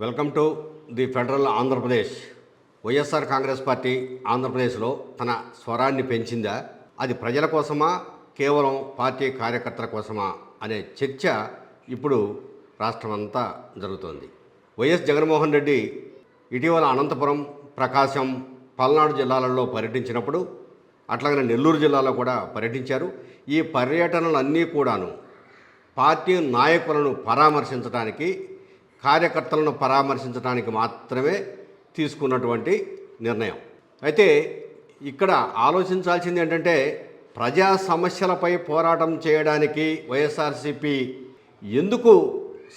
Welcome to the Federal Andhra Pradesh. YSR Congress party ఆంధ్రప్రదేశ్లో తన స్వరాన్ని పెంచిందా? అది ప్రజల కోసమా? కేవలం పార్టీ కార్యకర్తల కోసమా? అనే చర్చ ఇప్పుడు రాష్ట్రమంతా జరుగుతోంది. వైఎస్ జగన్మోహన్ రెడ్డి ఇటీవల అనంతపురం ప్రకాశం పల్నాడు జిల్లాలలో పర్యటించినప్పుడు అట్లాగనే నెల్లూరు జిల్లాలో కూడా పర్యటించారు. ఈ పర్యటనలన్నీ కూడాను పార్టీ నాయకులను పరామర్శించడానికి కార్యకర్తలను పరామర్శించడానికి మాత్రమే తీసుకున్నటువంటి నిర్ణయం. అయితే ఇక్కడ ఆలోచించాల్సింది ఏంటంటే ప్రజా సమస్యలపై పోరాటం చేయడానికి వైఎస్ఆర్సీపీ ఎందుకు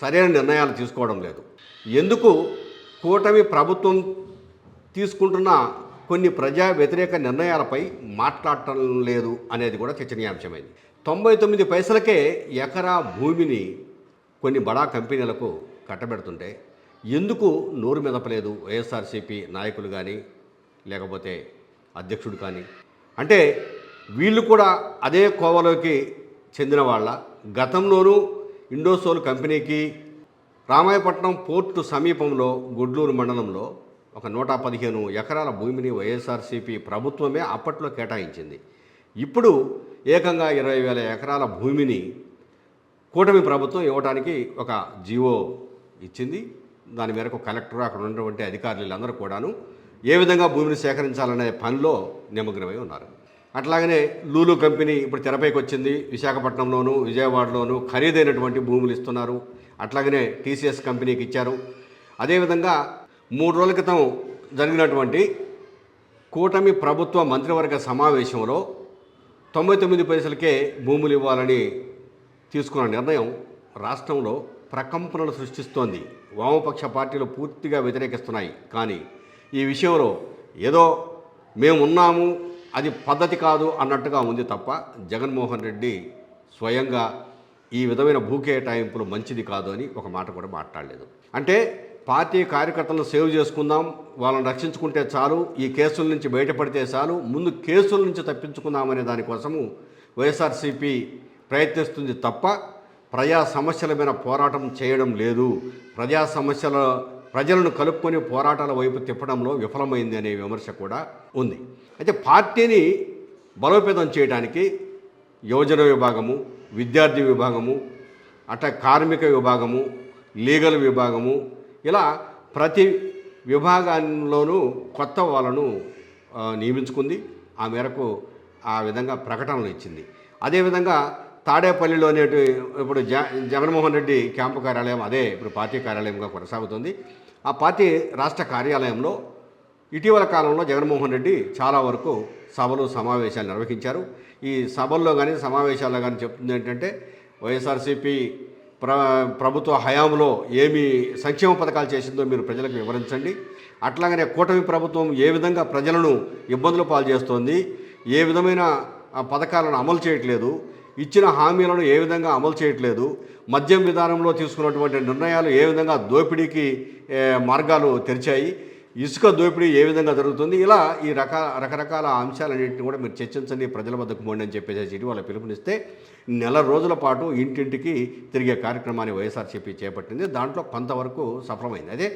సరైన నిర్ణయాలు తీసుకోవడం లేదు? ఎందుకు కూటమి ప్రభుత్వం తీసుకుంటున్న కొన్ని ప్రజా వ్యతిరేక నిర్ణయాలపై మాట్లాడటం లేదు అనేది కూడా చర్చనీయాంశమైంది. తొంభై తొమ్మిది పైసలకే ఎకరా భూమిని కొన్ని బడా కంపెనీలకు కట్టబెడుతుంటే ఎందుకు నోరు మెదపలేదు వైఎస్ఆర్సీపీ నాయకులు కానీ లేకపోతే అధ్యక్షుడు కానీ? అంటే వీళ్ళు కూడా అదే కోవలోకి చెందిన వాళ్ళ. గతంలోనూ ఇండోసోల్ కంపెనీకి రామాయపట్నం పోర్టు సమీపంలో గుడ్లూరు మండలంలో ఒక నూట పదిహేను ఎకరాల భూమిని వైఎస్ఆర్సీపీ ప్రభుత్వమే అప్పట్లో కేటాయించింది. ఇప్పుడు ఏకంగా ఇరవై వేల ఎకరాల భూమిని కూటమి ప్రభుత్వం ఇవ్వడానికి ఒక జీవో ఇచ్చింది. దాని మేరకు కలెక్టర్ అక్కడ ఉన్నటువంటి అధికారులందరూ కూడాను ఏ విధంగా భూమిని సేకరించాలనే పనిలో నిమగ్నమై ఉన్నారు. అట్లాగనే లూలు కంపెనీ ఇప్పుడు తెరపైకి వచ్చింది. విశాఖపట్నంలోను విజయవాడలోను ఖరీదైనటువంటి భూములు ఇస్తున్నారు. అట్లాగనే టీసీఎస్ కంపెనీకి ఇచ్చారు. అదేవిధంగా మూడు రోజుల క్రితం జరిగినటువంటి కూటమి ప్రభుత్వ మంత్రివర్గ సమావేశంలో తొంభై తొమ్మిది పైసలకే భూములు ఇవ్వాలని తీసుకున్న నిర్ణయం రాష్ట్రంలో ప్రకంపనలు సృష్టిస్తోంది. వామపక్ష పార్టీలు పూర్తిగా వ్యతిరేకిస్తున్నాయి. కానీ ఈ విషయంలో ఏదో మేము ఉన్నాము అది పద్ధతి కాదు అన్నట్టుగా ఉంది తప్ప జగన్మోహన్ రెడ్డి స్వయంగా ఈ విధమైన భూకేటాయింపులు మంచిది కాదు అని ఒక మాట కూడా మాట్లాడలేదు. అంటే పార్టీ కార్యకర్తలను సేవ్ చేసుకుందాం వాళ్ళని రక్షించుకుంటే చాలు ఈ కేసుల నుంచి బయటపడితే చాలు ముందు కేసుల నుంచి తప్పించుకుందామనే దానికోసము వైఎస్ఆర్సీపీ ప్రయత్నిస్తుంది తప్ప ప్రజా సమస్యల మీద పోరాటం చేయడం లేదు. ప్రజా సమస్యల ప్రజలను కలుపుకొని పోరాటాల వైపు తిప్పడంలో విఫలమైంది అనే విమర్శ కూడా ఉంది. అయితే పార్టీని బలోపేతం చేయడానికి యువజన విభాగము విద్యార్థి విభాగము అట కార్మిక విభాగము లీగల్ విభాగము ఇలా ప్రతి విభాగంలోనూ కొత్త వాళ్ళను నియమించుకుంది. ఆ మేరకు ఆ విధంగా ప్రకటనలు ఇచ్చింది. అదేవిధంగా తాడేపల్లిలోనే ఇప్పుడు జ జగన్మోహన్ రెడ్డి క్యాంపు కార్యాలయం అదే ఇప్పుడు పార్టీ కార్యాలయంగా కొనసాగుతుంది. ఆ పార్టీ రాష్ట్ర కార్యాలయంలో ఇటీవల కాలంలో జగన్మోహన్ రెడ్డి చాలా వరకు సభలు సమావేశాలు నిర్వహించారు. ఈ సభల్లో కానీ సమావేశాల్లో కానీ చెప్తుంది ఏంటంటే వైఎస్ఆర్సీపీ ప్ర ప్రభుత్వ హయాంలో ఏమి సంక్షేమ పథకాలు చేసిందో మీరు ప్రజలకు వివరించండి. అట్లాగనే కూటమి ప్రభుత్వం ఏ విధంగా ప్రజలను ఇబ్బందులు పాలు చేస్తోంది ఏ విధమైన ఆ, పథకాలను అమలు చేయట్లేదు ఇచ్చిన హామీలను ఏ విధంగా అమలు చేయట్లేదు మద్యం విధానంలో తీసుకున్నటువంటి నిర్ణయాలు ఏ విధంగా దోపిడీకి మార్గాలు తెరిచాయి ఇసుక దోపిడీ ఏ విధంగా జరుగుతుంది ఇలా ఈ రక రకరకాల అంశాలన్నింటినీ కూడా మీరు చర్చించండి ప్రజల వద్దకు పోండి అని చెప్పేసి ఇటీవల పిలుపునిస్తే నెల రోజుల పాటు ఇంటింటికి తిరిగే కార్యక్రమాన్ని వైఎస్ఆర్సీపీ చేపట్టింది దాంట్లో కొంతవరకు సఫలమైంది. అదే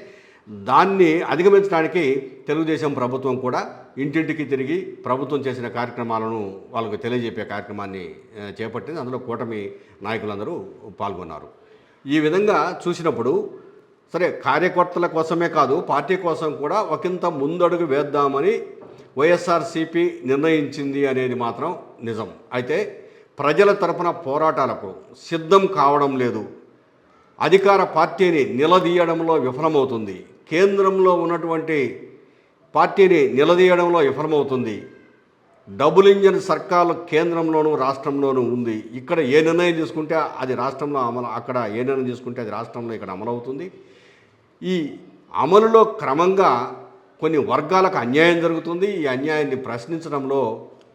దాన్ని అధిగమించడానికి తెలుగుదేశం ప్రభుత్వం కూడా ఇంటింటికి తిరిగి ప్రభుత్వం చేసిన కార్యక్రమాలను వాళ్ళకు తెలియజెప్పే కార్యక్రమాన్ని చేపట్టింది. అందులో కూటమి నాయకులందరూ పాల్గొన్నారు. ఈ విధంగా చూసినప్పుడు సరే కార్యకర్తల కోసమే కాదు పార్టీ కోసం కూడా ఒకంత ముందడుగు వేద్దామని వైఎస్ఆర్సీపీ నిర్ణయించింది అనేది మాత్రం నిజం. అయితే ప్రజల తరపున పోరాటాలకు సిద్ధం కావడం లేదు. అధికార పార్టీని నిలదీయడంలో విఫలమవుతుంది. కేంద్రంలో ఉన్నటువంటి పార్టీని నిలదీయడంలో విఫలమవుతుంది. డబుల్ ఇంజన్ సర్కారు కేంద్రంలోనూ రాష్ట్రంలోనూ ఉంది. ఇక్కడ ఏ నిర్ణయం తీసుకుంటే అది రాష్ట్రంలో అమలు అక్కడ ఏ నిర్ణయం తీసుకుంటే అది రాష్ట్రంలో ఇక్కడ అమలవుతుంది. ఈ అమలులో క్రమంగా కొన్ని వర్గాలకు అన్యాయం జరుగుతుంది. ఈ అన్యాయాన్ని ప్రశ్నించడంలో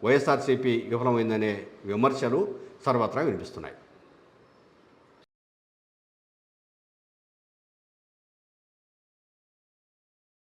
వైఎస్ఆర్సీపీ విఫలమైందనే విమర్శలు సర్వత్రా వినిపిస్తున్నాయి.